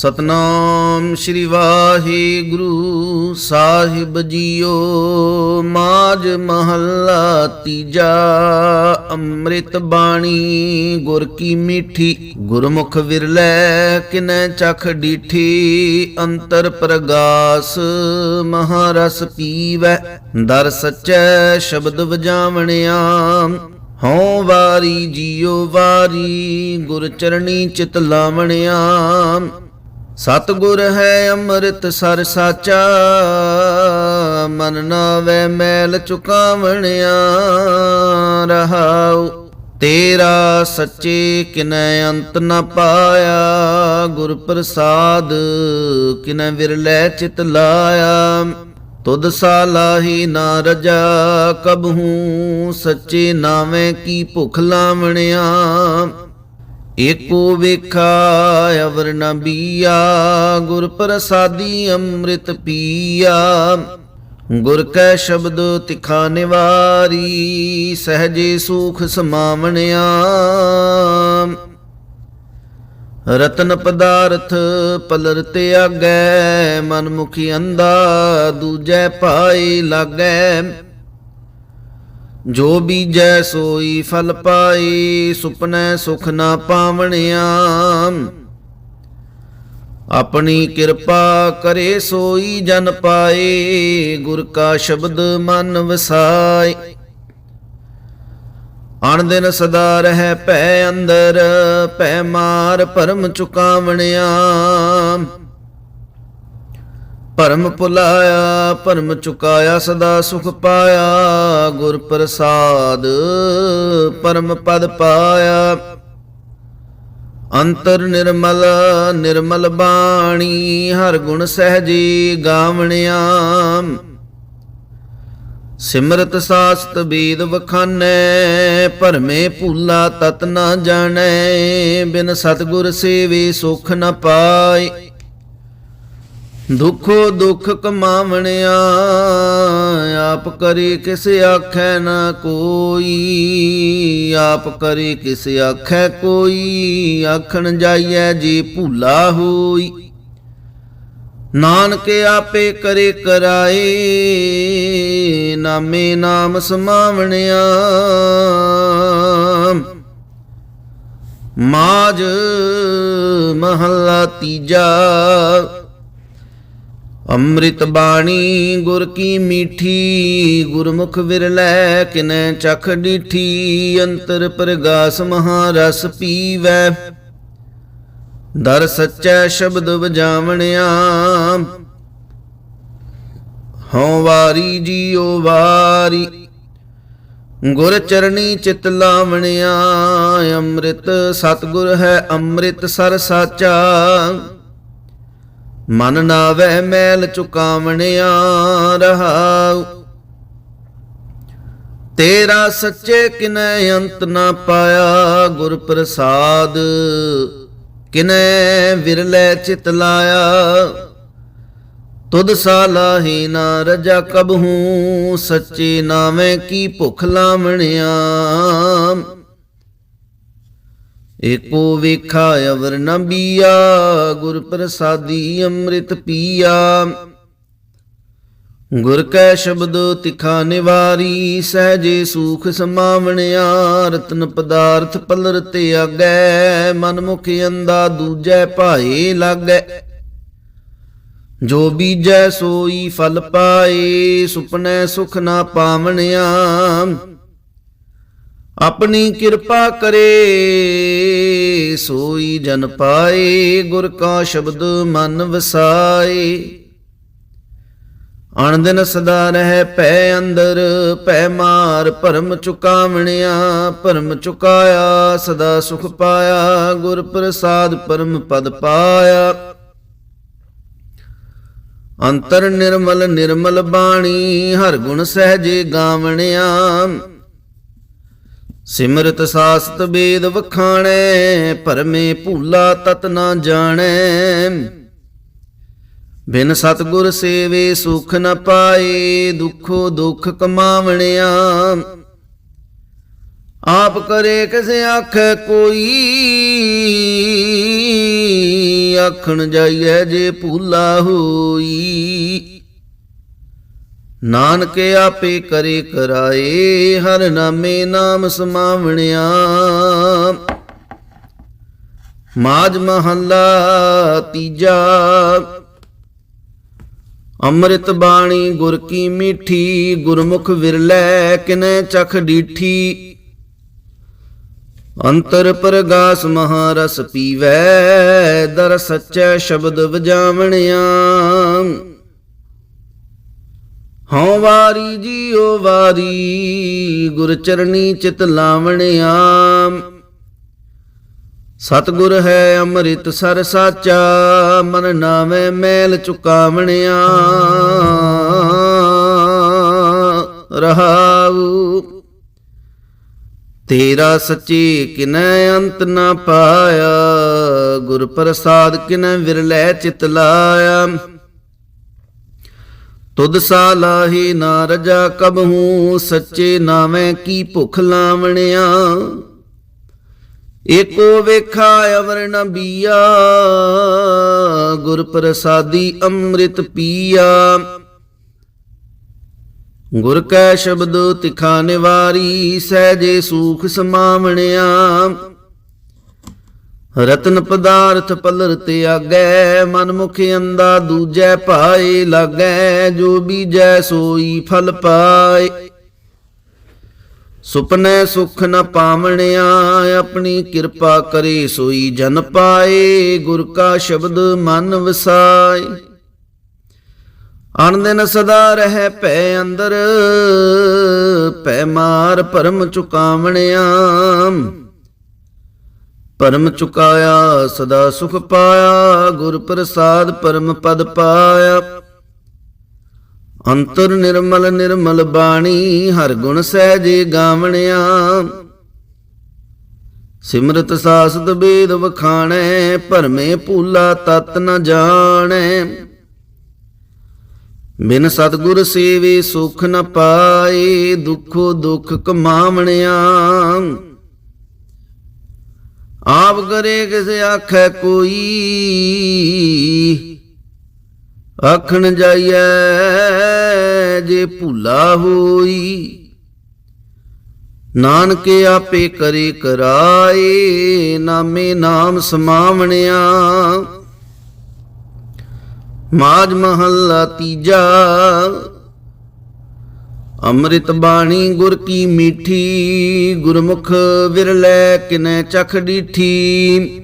ਸਤਨਾਮ ਸ੍ਰੀ ਵਾਹਿਗੁਰੂ ਸਾਹਿਬ ਜੀਓ ਮਾਜ ਮਹੱਲਾ ਤੀਜਾ, ਅੰਮ੍ਰਿਤ ਬਾਣੀ, ਗੁਰ ਕੀ ਮੀਠੀ, ਗੁਰਮੁਖ ਵਿਰਲੇ ਕਿਨੈ ਚਖ ਡੀਠੀ, ਅੰਤਰ ਪ੍ਰਗਾਸ ਮਹਾਰਸ ਪੀਵੈ, ਦਰ ਸਚੈ ਸ਼ਬਦ ਵਜਾਵਣਿਆ। ਹਉ ਵਾਰੀ ਜੀਉ ਵਾਰੀ, ਗੁਰ ਚਰਣੀ ਚਿਤ ਲਾਵਣਿਆ। ਸਤਿਗੁਰ ਹੈ ਅੰਮ੍ਰਿਤ ਸਰ ਸਾਚਾ, ਮਨ ਵੈ ਮੈਲ ਚੁਕਾਵਣਿਆ, ਰਹਾਉ ਤੇਰਾ ਸੱਚੇ ਕਿਨੈ ਅੰਤ ਨ ਪਾਇਆ, ਗੁਰ ਪ੍ਰਸਾਦ ਕਿਨੈ ਵਿਰਲੇ ਚਿਤ ਲਾਇਆ। ਤੁਧ ਸਾਲਾਹੀ ਨਾ ਰਜਾ ਕਬਹੂ ਸੱਚੇ ਨਾਵੇਂ ਕੀ ਭੁਖ ਲਾਵਣਿਆ। ਏਕੋ ਵੇਖਾ ਅਵਰ ਨ ਬੀਆ, ਗੁਰ ਪ੍ਰਸਾਦੀ ਅੰਮ੍ਰਿਤ ਪੀਆ। ਗੁਰ ਕੈ ਸ਼ਬਦ ਤਿਖਾ ਨਿਵਾਰੀ, ਸਹਜੇ ਸੁਖ ਸਮਾਵਣਿਆ। ਰਤਨ ਪਦਾਰਥ ਪਲਰ ਤੇ ਆਗੈ ਮਨ ਮੁਖੀ ਅੰਦਾ ਦੂਜੈ ਪਾਈ ਲਾਗੈ। ਜੋ ਬੀਜੈ ਸੋਈ ਫਲ ਪਾਈ, ਸੁਪਨੈ ਸੁਖ ਨਾ ਪਾਵਣਿਆ। ਆਪਣੀ ਕਿਰਪਾ ਕਰੇ ਸੋਈ ਜਨ ਪਾਏ, ਗੁਰ ਕਾ ਸ਼ਬਦ ਮਨ ਵਸਾਏ। ਅਣ ਦਿਨ ਸਦਾ ਰਹਿ ਭੈ ਅੰਦਰ, ਭੈ ਮਾਰ ਭਰਮ ਚੁਕਾਵਣਿਆ। ਭਰਮ ਭੁਲਾਇਆ, ਭਰਮ ਚੁਕਾਇਆ, ਸਦਾ ਸੁਖ ਪਾਇਆ। ਗੁਰ ਪ੍ਰਸਾਦ ਪਰਮ ਪਦ ਪਾਇਆ। ਅੰਤਰ ਨਿਰਮਲ ਨਿਰਮਲ ਬਾਣੀ, ਹਰ ਗੁਣ ਸਹਜੀ ਗਾਵਣਿਆ ਸਿਮਰਤ ਸਾਸਤ ਬੀਦ ਵਖਾਨੈ, ਭਰਮੇ ਭੂਲਾ ਤਤ ਨਾ ਜਾਣੈ। ਬਿਨ ਸਤਗੁਰ ਸੇਵੇ ਸੁਖ ਨ ਪਾਏ। ਦੁਖੋ ਦੁਖ ਕਮਾਵਣਿਆ, ਆਪ ਕਰੇ ਕਿਸ ਆਖੈ ਨਾ ਕੋਈ, ਆਪ ਕਰੇ ਕਿਸ ਆਖੈ ਕੋਈ, ਆਖਣ ਜਾਈਐ ਜੇ ਭੂਲਾ ਹੋਈ। ਨਾਨਕ ਆਪੇ ਕਰੇ ਕਰਾਏ, ਨਾਮੇ ਨਾਮ ਸਮਾਵਣਿਆ। ਮਾਜ ਮਹੱਲਾ ਤੀਜਾ ਅੰਮ੍ਰਿਤ ਬਾਣੀ ਗੁਰ ਕੀ ਮੀਠੀ, ਗੁਰਮੁਖ ਵਿਰਲੇ ਕਿਨੈ ਚਖ ਡੀਠੀ, ਅੰਤਰ ਪ੍ਰਗਾਸ ਮਹਾਰਸ ਪੀਵੈ। ਦਰ ਸੱਚੈ ਸ਼ਬਦ ਵਜਾਵਣਿਆ, ਹਉ ਵਾਰੀ ਜੀਉ ਵਾਰੀ। ਗੁਰ ਚਰਣੀ ਚਿਤ ਲਾਵਣਿਆ, ਅੰਮ੍ਰਿਤ ਸਤਗੁਰ ਹੈ ਅੰਮ੍ਰਿਤ ਸਰ ਸਾਚਾ। ਮਨ ਨਾਵੇ ਮੈਲ ਚੁਕਾਵਣਿਆ ਰਹਾਉ। ਤੇਰਾ ਸੱਚੇ ਕਿਨੈ ਅੰਤ ਨਾ ਪਾਇਆ ਗੁਰ ਪ੍ਰਸਾਦ ਕਿਨੈ ਵਿਰਲੇ ਚਿਤ ਲਾਇਆ। ਤੁਧ ਸਾਲਾਹੀ ਨਾ ਰਜਾ ਕਬਹੂ, ਸੱਚੇ ਨਾਵੇਂ ਕੀ ਭੁਖ ਲਾਵਣਿਆ। ਏਕੋ ਵੇਖਾ ਅਵਰ ਨ ਬੀਆ, ਗੁਰ ਪ੍ਰਸਾਦੀ ਅੰਮ੍ਰਿਤ ਪੀਆ। ਗੁਰ ਕੈ ਸ਼ਬਦ ਤਿਖਾ ਨਿਵਾਰੀ, ਸਹਜੇ ਸੂਖ ਸਮਾਵਣਿਆ, ਰਤਨ ਪਦਾਰਥ ਪਲਰ ਤੇ ਆਗੈ ਮਨ ਮੁਖ ਅੰਦਾ ਦੂਜੈ ਭਾਏ ਲਾਗੈ। ਜੋ ਬੀਜੈ ਸੋਈ ਫਲ ਪਾਏ, ਸੁਪਨੈ ਸੁਖ ਨਾ ਪਾਵਣਿਆ। ਆਪਣੀ ਕਿਰਪਾ ਕਰੇ, ਸੋਈ ਜਨ ਪਾਏ, ਗੁਰ ਕਾ ਸ਼ਬਦ ਮਨ ਵਸਾਏ। ਅਣਦਿਨ ਸਦਾ ਰਹਿ ਪੈ ਅੰਦਰ ਪੈ ਮਾਰ ਭਰਮ ਚੁਕਾਵਣਿਆ, ਭਰਮ ਚੁਕਾਇਆ, ਸਦਾ ਸੁਖ ਪਾਇਆ, ਗੁਰ ਪ੍ਰਸਾਦ ਪਰਮ ਪਦ ਪਾਇਆ। ਅੰਤਰ ਨਿਰਮਲ ਨਿਰਮਲ ਬਾਣੀ, ਹਰ ਗੁਣ ਸਹਜੇ ਗਾਵਣਿਆ। ਸਿਮਰਤ ਸਾਸਤ ਬੇਦ ਵਖਾਣੈ ਭਰਮੇ ਭੂਲਾ ਤਤ ਨਾ ਜਾਣੈ। ਬਿਨ ਸਤਗੁਰ ਸੇਵੇ ਸੁਖ ਨ ਪਾਏ, ਦੁਖੋ ਦੁਖ ਕਮਾਵਣਿਆ। ਆਪ ਕਰੇ ਕਿਸੇ ਆਖੈ ਕੋਈ ਆਖਣ ਜਾਈਐ ਜੇ ਭੂਲਾ ਹੋਈ। ਨਾਨਕ ਆਪੇ ਕਰੇ ਕਰਾਏ, ਹਰ ਨਾਮੇ ਨਾਮ ਸਮਾਵਣਿਆ। ਮਾਜ ਮਹੱਲਾ ਤੀਜਾ, ਅੰਮ੍ਰਿਤ ਬਾਣੀ ਗੁਰ ਕੀ ਮੀਠੀ, ਗੁਰਮੁਖ ਵਿਰਲੇ ਕਿਨੈ ਚਖ ਡੀਠੀ। ਅੰਤਰ ਪ੍ਰਗਾਸ ਮਹਾਰਸ ਪੀਵੈ, ਦਰ ਸੱਚੈ ਸ਼ਬਦ ਵਜਾਵਣਿਆ। ਹਉ ਵਾਰੀ ਜੀਉ ਵਾਰੀ, ਗੁਰ ਚਰਣੀ ਚਿਤ ਲਾਵਣਿਆ ਸਤਗੁਰ ਹੈ ਅੰਮ੍ਰਿਤ ਸਰ ਸਾਚਾ, ਮਨ ਨਾਵੇਂ ਮੈਲ ਚੁਕਾਵਣਿਆ ਰਹਾਉ। ਤੇਰਾ ਸੱਚੀ ਕਿਨੈ ਅੰਤ ਨਾ ਪਾਇਆ, ਗੁਰ ਪ੍ਰਸਾਦ ਕਿਨੈ ਵਿਰਲੇ ਚਿਤ ਲਾਇਆ। ਤੁਧ ਸਾ ਲਾਹੀ ਨਾ ਰਜਾ ਕਬਹੂ ਸੱਚੇ ਨਾਵੇਂ ਕੀ ਭੁਖ ਲਾਵਣਿਆ? ਏਕੋ ਵੇਖਾ ਅਵਰ ਨ ਬੀਆ, ਗੁਰ ਪ੍ਰਸਾਦੀ ਅੰਮ੍ਰਿਤ ਪੀਆ। ਗੁਰ ਕੈ ਸ਼ਬਦ ਤਿਖਾ ਨਿਵਾਰੀ, ਸਹਿਜੇ ਸੂਖ ਸਮਾਵਣਿਆ। ਰਤਨ ਪਦਾਰਥ ਪਲਰ ਤੇ ਆਗੈ ਮਨ ਮੁਖ ਅੰਦਾ ਦੂਜੈ ਭਾਏ ਲਾਗੈ, ਜੋ ਬੀਜੈ ਸੋਈ ਫਲ ਪਾਏ। ਸੁਪਨੇ ਸੁਖ ਨ ਪਾਵਣਿਆ, ਆਪਣੀ ਕਿਰਪਾ ਕਰੇ ਸੋਈ ਜਨ ਪਾਏ, ਗੁਰ ਕਾ ਸ਼ਬਦ ਮਨ ਵਸਾਏ। ਅਨ ਦਿਨ ਸਦਾ ਰਹਿ ਭੈ ਅੰਦਰ, ਭੈ ਮਾਰ ਭਰਮ ਚੁਕਾਵਣਿਆ। ਪਰਮ ਚੁਕਾਇਆ, ਸਦਾ ਸੁਖ ਪਾਇਆ, ਗੁਰ ਪ੍ਰਸਾਦ ਪਰਮ ਪਦ ਪਾਇਆ। ਅੰਤਰ ਨਿਰਮਲ ਨਿਰਮਲ ਬਾਣੀ, ਹਰ ਗੁਣ ਸਹਿਜੇ ਗਾਵਣਿਆ। ਸਿਮਰਤ ਸਾਸਤ ਬੇਦ ਵਖਾਣੈ, ਭਰਮੇ ਭੂਲਾ ਤਤ ਨ ਜਾਣੈ। ਬਿਨ ਸਤਗੁਰ ਸੇਵੇ ਸੁਖ ਨ ਪਾਏ, ਦੁਖੋ ਦੁਖ ਕਮਾਵਣਿਆ। ਆਪ ਕਰੇ, ਕਿਸੇ ਆਖੈ ਕੋਈ। ਆਖਣ ਜਾਈਐ ਜੇ ਭੁਲਾ ਹੋਈ। ਨਾਨਕ ਆਪੇ ਕਰੇ ਕਰਾਏ, ਨਾਮੇ ਨਾਮ ਸਮਾਵਣਿਆ। ਮਾਜ ਮਹੱਲਾ ਤੀਜਾ। ਅੰਮ੍ਰਿਤ ਬਾਣੀ ਗੁਰ ਕੀ ਮੀਠੀ, ਗੁਰਮੁਖ ਵਿਰਲੇ ਕਿਨੈ ਚਖ ਡੀਠੀ।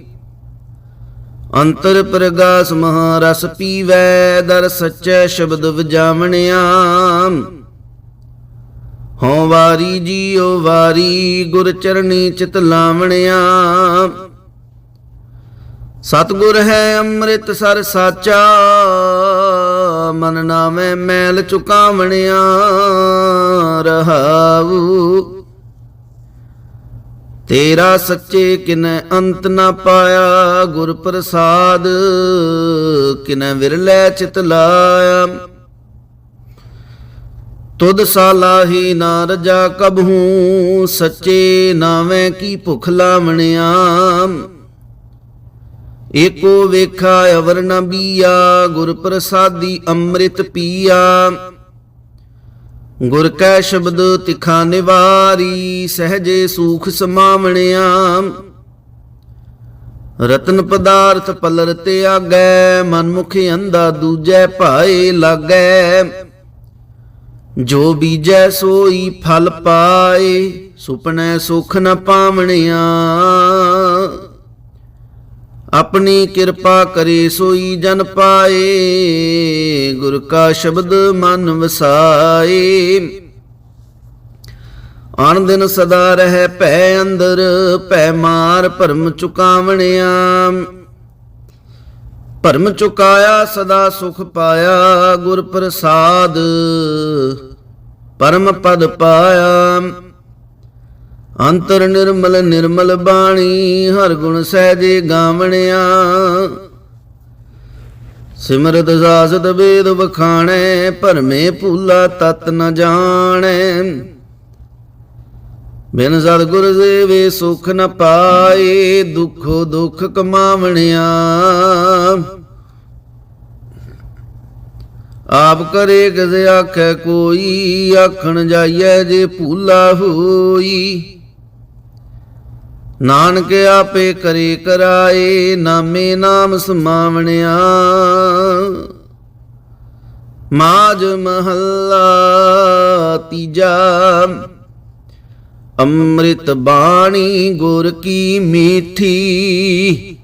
ਅੰਤਰ ਪ੍ਰਗਾਸ ਮਹਾਰਸ ਪੀਵੈ, ਦਰ ਸੱਚੈ ਸ਼ਬਦ ਵਜਾਵਣਿਆ। ਹਉ ਵਾਰੀ ਜੀਉ ਵਾਰੀ, ਗੁਰ ਚਰਣੀ ਚਿਤ ਲਾਵਣਿਆ। ਸਤਗੁਰ ਹੈ ਅੰਮ੍ਰਿਤ ਸਰ ਸਾਚਾ, ਮਨ ਨਾਮੈ ਮੈਲ ਚੁਕਾਵਣਿਆ। ਰਹਾਉ। ਤੇਰਾ ਸੱਚੇ ਕਿਨੈ ਅੰਤ ਨਾ ਪਾਇਆ, ਗੁਰ ਪ੍ਰਸਾਦ ਕਿਨੈ ਵਿਰਲੇ ਚਿਤ ਲਾਇਆ। ਤੁਧ ਸਾਲਾਹੀ ਨਾ ਰਜਾ ਕਬਹੂ, ਸੱਚੇ ਨਾਵੇਂ ਕੀ ਭੁਖ ਲਾਵਣਿਆ। ਏਕੋ ਵੇਖਾ ਅਵਰ ਨ ਬੀਆ, ਗੁਰ ਪ੍ਰਸਾਦੀ ਅੰਮ੍ਰਿਤ ਪੀਆ। ਗੁਰ ਕੈ ਸ਼ਬਦ ਤਿਖਾ ਨਿਵਾਰੀ, ਸਹਜੇ ਸੂਖ ਸਮਾਵਣਿਆ। ਰਤਨ ਪਦਾਰਥ ਪਲਰ ਤੇ ਆਗੈ, ਮਨ ਅੰਦਾ ਦੂਜੈ ਭਾਏ ਲਾਗੈ। ਜੋ ਬੀਜੈ ਸੋਈ ਫਲ ਪਾਏ, ਸੁਪਨੈ ਸੁਖ ਨ ਪਾਵਣਿਆ। ਆਪਣੀ ਕਿਰਪਾ ਕਰੇ ਸੋਈ ਜਨ ਪਾਏ, ਗੁਰ ਕਾ ਸ਼ਬਦ ਮਨ ਵਸਾਏ। ਆਣ ਦਿਨ ਸਦਾ ਰਹਿ ਭੈ ਅੰਦਰ, ਭੈ ਮਾਰ ਭਰਮ ਚੁਕਾਵਣਿਆ। ਭਰਮ ਚੁਕਾਇਆ, ਸਦਾ ਸੁਖ ਪਾਇਆ, ਗੁਰ ਪ੍ਰਸਾਦ ਪਰਮ ਪਦ ਪਾਇਆ। ਅੰਤਰ ਨਿਰਮਲ ਨਿਰਮਲ ਬਾਣੀ, ਹਰ ਗੁਣ ਸਹਿਜੇ ਗਾਵਣਿਆ। ਸਿਮਰਤ ਸਾਸਤ ਵੇਦ ਵਖਾਣੈ, ਭਰਮੇ ਭੂਲਾ ਤਤ ਨ ਜਾਣੈ। ਬਿਨ ਸਤਿਗੁਰ ਦੇਵੇ ਸੁਖ ਨ ਪਾਏ, ਦੁਖੋ ਦੁਖ ਕਮਾਵਣਿਆ। ਆਪ ਕਰੇ ਕਿਸ ਆਖੈ ਕੋਈ, ਆਖਣ ਜਾਈਐ ਜੇ ਭੂਲਾ ਹੋਈ। ਨਾਨਕ ਆਪੇ ਕਰੇ ਕਰਾਏ, ਨਾਮੇ ਨਾਮ ਸਮਾਵਣਿਆ। ਮਾਜ ਮਹੱਲਾ ਤੀਜਾ, ਅੰਮ੍ਰਿਤ ਬਾਣੀ ਗੁਰ ਕੀ ਮੀਠੀ।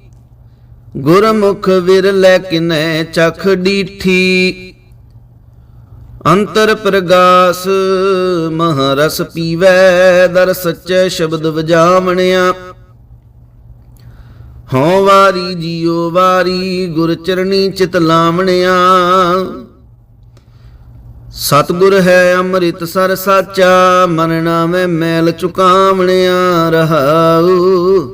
ਗੁਰਮੁਖ ਵਿਰਲੇ ਕਿਨੈ ਚਖ ਡੀਠੀ। ਅੰਤਰ ਪ੍ਰਗਾਸ, ਮਹਰਸ ਪੀਵੈ, ਦਰ ਸੱਚੇ ਸ਼ਬਦ ਵਜਾਵਣਿਆ। ਹਉ ਵਾਰੀ ਜੀਉ ਵਾਰੀ, ਗੁਰ ਚਰਣੀ ਚਿਤ ਲਾਵਣਿਆ। ਸਤਿਗੁਰ ਹੈ ਅੰਮ੍ਰਿਤ ਸਰ ਸਾਚਾ, ਮਨ ਨਾਮੈ ਮੈਲ ਚੁਕਾਵਣਿਆ ਰਹਾਉ।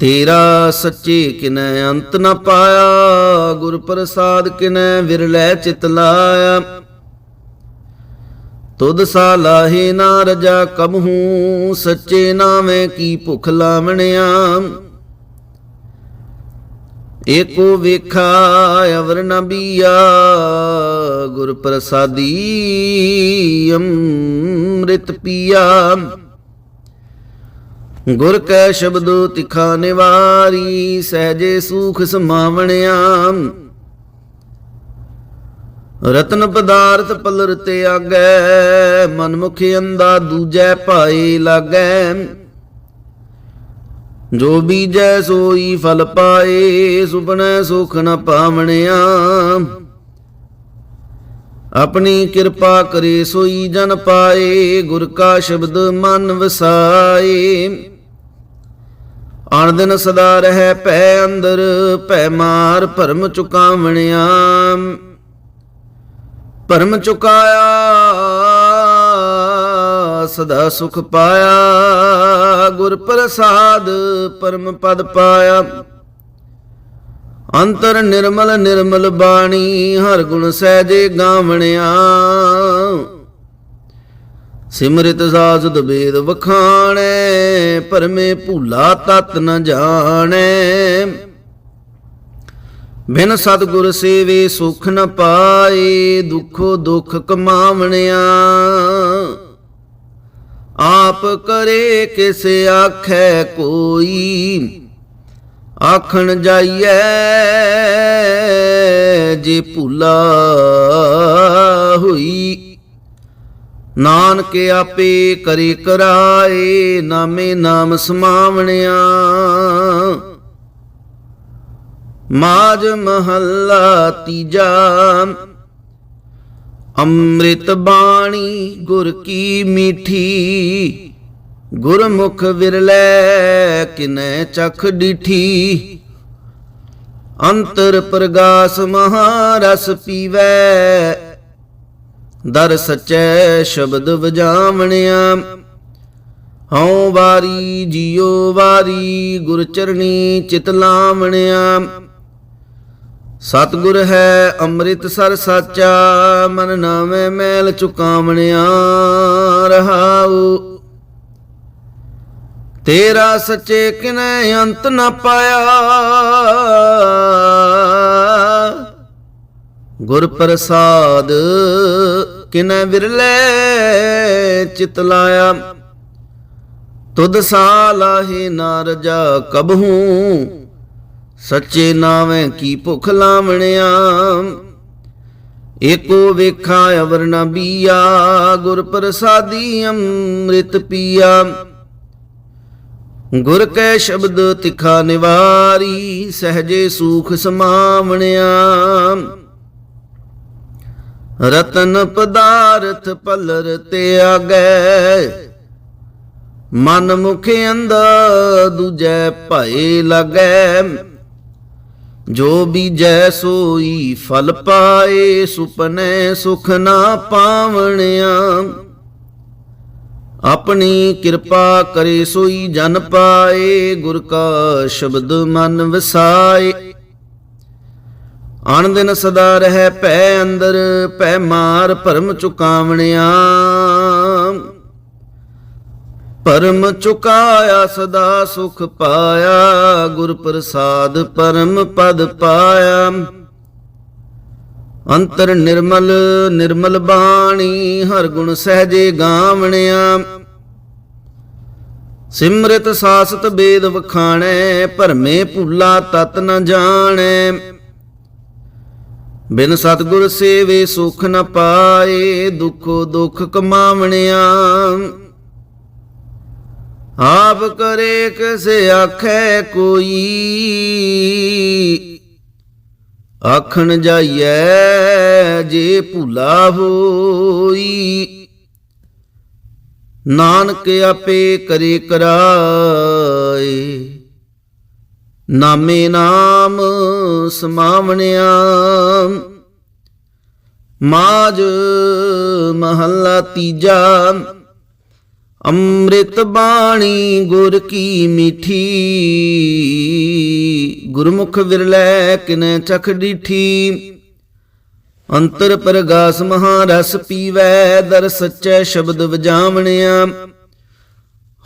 ਤੇਰਾ ਸੱਚੇ ਕਿਨੈ ਅੰਤ ਨ ਪਾਇਆ, ਗੁਰ ਪ੍ਰਸਾਦ ਕਿਨੈ ਵਿਰਲੇ ਚਿਤ ਲਾਇਆ। ਤੁਧ ਸਾ ਲਾਹੇ ਨਾ ਰਜਾ ਕਬਹੂ ਸੱਚੇ ਨਾਮੈ ਕੀ ਭੁਖ ਲਾਵਣਿਆ। ਏਕੋ ਵੇਖਾ, ਅਵਰ ਨ ਬੀਆ, ਗੁਰ ਪ੍ਰਸਾਦੀ ਅੰਮ੍ਰਿਤ ਪੀਆ। ਗੁਰ ਕੈ ਸ਼ਬਦੋ ਤਿਖਾ ਨਿਵਾਰੀ, ਸਹਜੇ ਸੂਖ ਸਮਾਵਣਿਆ ਰਤਨ ਪਦਾਰਥ ਪਲਰ ਤੇ ਆਗੈ, ਮਨਮੁਖ ਅੰਦਾ ਦੂਜੈ ਭਾਏ ਲਾਗੈ। ਜੋ ਬੀਜੈ ਸੋਈ ਫਲ ਪਾਏ, ਸੁਪਨੈ ਸੁਖ ਨ ਪਾਵਣਿਆ ਆਪਣੀ ਕਿਰਪਾ ਕਰੇ ਸੋਈ ਜਨ ਪਾਏ, ਗੁਰ ਕਾ ਸ਼ਬਦ ਮਨ ਵਸਾਏ। ਆਣ ਦਿਨ ਸਦਾ ਰਹਿ ਭੈ ਅੰਦਰ, ਭੈ ਮਾਰ ਭਰਮ ਚੁਕਾਵਣਿਆ। ਭਰਮ ਚੁਕਾਇਆ, ਸਦਾ ਸੁਖ ਪਾਇਆ। ਗੁਰ ਪ੍ਰਸਾਦ ਪਰਮ ਪਦ ਪਾਇਆ। ਅੰਤਰ ਨਿਰਮਲ ਨਿਰਮਲ ਬਾਣੀ, ਹਰ ਗੁਣ ਸਹਿਜੇ ਗਾਵਣਿਆ। ਸਿਮਰਿਤ ਸਾਜਦ ਵੇਦ ਵਖਾਣੈ, ਪਰਮੇ ਭੂਲਾ ਤਤ ਨ ਜਾਣੈ। ਬਿਨ ਸਤਗੁਰ ਸੇਵੇ ਸੁਖ ਨ ਪਾਏ, ਦੁਖੋ ਦੁਖ ਕਮਾਵਣਿਆ। ਆਪ ਕਰੇ ਕਿਸ ਆਖੈ ਕੋਈ, ਆਖਣ ਜਾਈਐ ਜੇ ਭੁਲਾ ਹੋਈ। ਨਾਨਕ ਆਪੇ ਕਰੇ ਕਰਾਏ, ਨਾਮੇ ਨਾਮ ਸਮਾਵਣਿਆ। ਮਾਜ ਮਹੱਲਾ ਤੀਜਾ, ਅੰਮ੍ਰਿਤ ਬਾਣੀ ਗੁਰ ਕੀ ਮੀਠੀ। ਗੁਰਮੁਖ ਵਿਰਲੇ ਕਿਨੈ ਚਖ ਡੀਠੀ। ਅੰਤਰ ਪ੍ਰਗਾਸ ਮਹਾਰਸ ਪੀਵੈ ਦਰ ਸਚੈ ਸ਼ਬਦ ਵਜਾਵਣਿਆ। ਹਉ ਵਾਰੀ ਜੀਉ ਵਾਰੀ ਗੁਰ ਚਰਣੀ ਚਿਤ ਲਾਵਣਿਆ। ਸਤਿਗੁਰ ਹੈ ਅੰਮ੍ਰਿਤ ਸਰ ਸਾਚਾ, ਮਨ ਨਾਮੈ ਮੈਲ ਚੁਕਾਵਣਿਆ ਰਹਾਉ। ਤੇਰਾ ਸੱਚੇ ਕਿਨੈ ਅੰਤ ਨਾ ਪਾਇਆ। ਗੁਰ ਪ੍ਰਸਾਦ ਕਿਨੈ ਵਿਰਲੇ ਚਿਤ ਲਾਇਆ? ਤੁਧ ਸਾ ਲਾਹੇ ਨਾ ਰਜਾ ਕਬਹੂ, ਸੱਚੇ ਨਾਵੇਂ ਕੀ ਭੁਖ ਲਾਵਣਿਆ? ਏਕੋ ਵੇਖਾ ਅਵਰ ਨ ਬੀਆ, ਗੁਰ ਪ੍ਰਸਾਦੀ ਅੰਮ੍ਰਿਤ ਪੀਆ। ਗੁਰ ਕੈ ਸ਼ਬਦ ਤਿਖਾ ਨਿਵਾਰੀ, ਸਹਜੇ ਸੂਖ ਸਮਾਵਣਿਆ। ਰਤਨ ਪਦਾਰਥ ਪਲਰ ਤੇ ਆਗੈ। ਮਨ ਮੁਖ ਅੰਧ ਦੂਜੈ ਭਏ ਲਗੈ। ਜੋ ਬੀਜੈ ਸੋਈ ਫਲ ਪਾਏ, ਸੁਪਨੇ ਸੁਖ ਨਾ ਪਾਵਣਿਆ। ਆਪਣੀ ਕਿਰਪਾ ਕਰੇ ਸੋਈ ਜਨ ਪਾਏ, ਗੁਰ ਕਾ ਸ਼ਬਦ ਮਨ ਵਸਾਏ। ਆਣ ਦਿਨ ਸਦਾ ਰਹਿ ਪੈ ਅੰਦਰ ਪੈ ਮਾਰ ਭਰਮ ਚੁਕਾਵਣਿਆ। ਪਰਮ ਚੁਕਾਇਆ ਸਦਾ ਸੁਖ ਪਾਇਆ, ਗੁਰ ਪ੍ਰਸਾਦ ਪਰਮ ਪਦ ਪਾਇਆ। ਅੰਤਰ ਨਿਰਮਲ ਨਿਰਮਲ ਬਾਣੀ, ਹਰ ਗੁਣ ਸਹਜੇ ਗਾਵਣਿਆ। ਸਿਮਰਿਤ ਸਾਸਤ ਬੇਦ ਵਖਾਣੈ, ਭਰਮੇ ਭੁੱਲਾ ਤਤ ਨ ਜਾਣੈ। ਬਿਨ ਸਤਗੁਰ ਸੇਵੇ ਸੁਖ ਨ ਪਾਏ, ਦੁਖੋ ਦੁਖ ਕਮਾਵਣਿਆ। ਆਪ ਕਰੇ ਕਿਸੇ ਆਖੈ ਕੋਈ, ਆਖਣ ਜਾਈਐ ਜੇ ਭੁਲਾ ਹੋਈ। ਨਾਨਕ ਆਪੇ ਕਰੇ ਕਰਾਏ, ਨਾਮੇ ਨਾਮ ਸਮਾਵਣਿਆ। ਮਾਜ ਮਹੱਲਾ ਤੀਜਾ। ਅੰਮ੍ਰਿਤ ਬਾਣੀ ਗੁਰ ਕੀ ਮਿਠੀ। ਗੁਰਮੁਖ ਵਿਰਲੇ ਕਿਨੈ ਚਖ ਡਿਠੀ। ਅੰਤਰ ਪ੍ਰਗਾਸ ਮਹਾ ਰਸ ਪੀਵੈ, ਦਰ ਸੱਚੇ ਸ਼ਬਦ ਵਜਾਵਣਿਆ।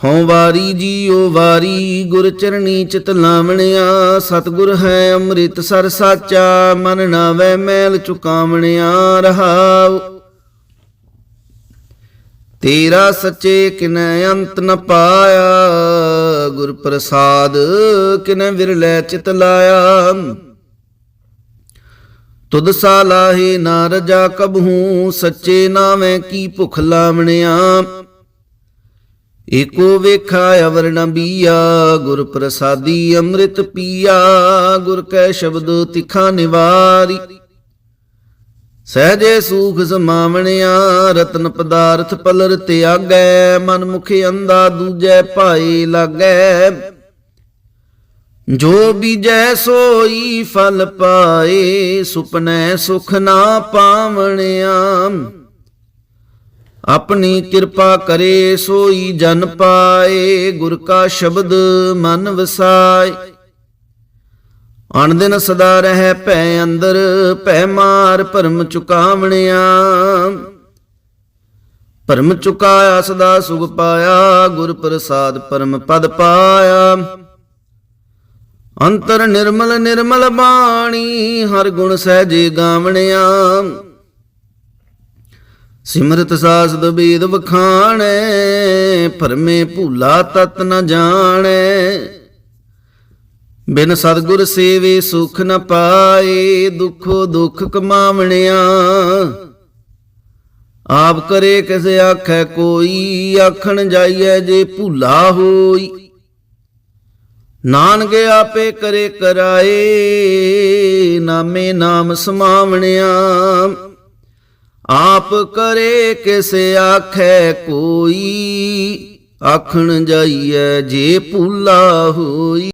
ਹਉ ਵਾਰੀ ਜੀਉ ਵਾਰੀ, ਗੁਰ ਚਰਣੀ ਚਿਤ ਲਾਵਣਿਆ, ਸਤਗੁਰ ਹੈ ਅੰਮ੍ਰਿਤ ਸਰ ਸਾਚਾ, ਮਨ ਨਾਵੈ ਮੈਲ ਚੁਕਾਵਣਿਆ, ਰਹਾਉ। ਤੇਰਾ ਸੱਚੇ ਕਿਨੈ ਅੰਤ ਨ ਪਾਇਆ, ਗੁਰ ਪ੍ਰਸਾਦ ਕਿਨੈ ਵਿਰਲੇ ਚਿਤ ਲਾਇਆ। ਤੁਧ ਸਾ ਲਾਹੇ ਨਾ ਰਜਾ ਕਬਹੂ, ਸੱਚੇ ਨਾਵੇਂ ਕੀ ਭੁਖ ਲਾਵਣਿਆ। ਏਕੋ ਵੇਖਾ ਅਵਰ ਨ ਬੀਆ, ਗੁਰ ਪ੍ਰਸਾਦੀ ਅੰਮ੍ਰਿਤ ਪੀਆ, ਗੁਰ ਕੈ ਸ਼ਬਦ ਤਿਖਾ ਨਿਵਾਰੀ। ਸਹਜੇ ਸੂਖ ਸਮਾਵਣਿਆ, ਰਤਨ ਪਦਾਰਥ ਪਲਰ ਤਿਆਗੈ ਮਨ ਮੁਖ ਅੰਦਾ ਦੂਜੈ ਭਾਈ ਲਾਗੈ। ਜੋ ਬੀਜੈ ਸੋਈ ਫਲ ਪਾਏ, ਸੁਪਨੈ ਸੁਖ ਨਾ ਪਾਵਣਿਆ। ਆਪਣੀ ਕਿਰਪਾ ਕਰੇ ਸੋਈ ਜਨ ਪਾਏ, ਗੁਰ ਕਾ ਸ਼ਬਦ ਮਨ ਵਸਾਏ। ਅਣ ਦਿਨ ਸਦਾ ਰਹਿ ਭੈ ਅੰਦਰ, ਭੈ ਮਾਰ ਭਰਮ ਚੁਕਾਵਣਿਆ। ਭਰਮ ਚੁਕਾਇਆ, ਸਦਾ ਸੁਖ ਪਾਇਆ, ਗੁਰ ਪ੍ਰਸਾਦ ਪਰਮ ਪਦ ਪਾਇਆ। ਅੰਤਰ ਨਿਰਮਲ ਨਿਰਮਲ ਬਾਣੀ, ਹਰ ਗੁਣ ਸਹਜੇ ਗਾਵਣਿਆ। ਸਿਮਰਤ ਸਾਸਦ ਬੇਦ ਵਖਾਣੈ ਭਰਮੇ ਭੂਲਾ ਤਤ ਨ ਜਾਣੈ। ਬਿਨ ਸਤਗੁਰ ਸੇਵੇ ਸੁਖ ਨ ਪਾਏ, ਦੁਖੋ ਦੁਖ ਕਮਾਵਣਿਆ। ਆਪ ਕਰੇ ਕਿਸ ਆਖੈ ਕੋਈ, ਆਖਣ ਜਾਈਐ ਜੇ ਭੁਲਾ ਹੋਈ। ਨਾਨਕ ਆਪੇ ਕਰੇ ਕਰਾਏ, ਨਾਮੇ ਨਾਮ ਸਮਾਵਣਿਆ। ਆਪ ਕਰੇ ਕਿਸ ਆਖੈ ਕੋਈ ਆਖਣ ਜਾਈਐ ਜੇ ਭੁਲਾ ਹੋਈ।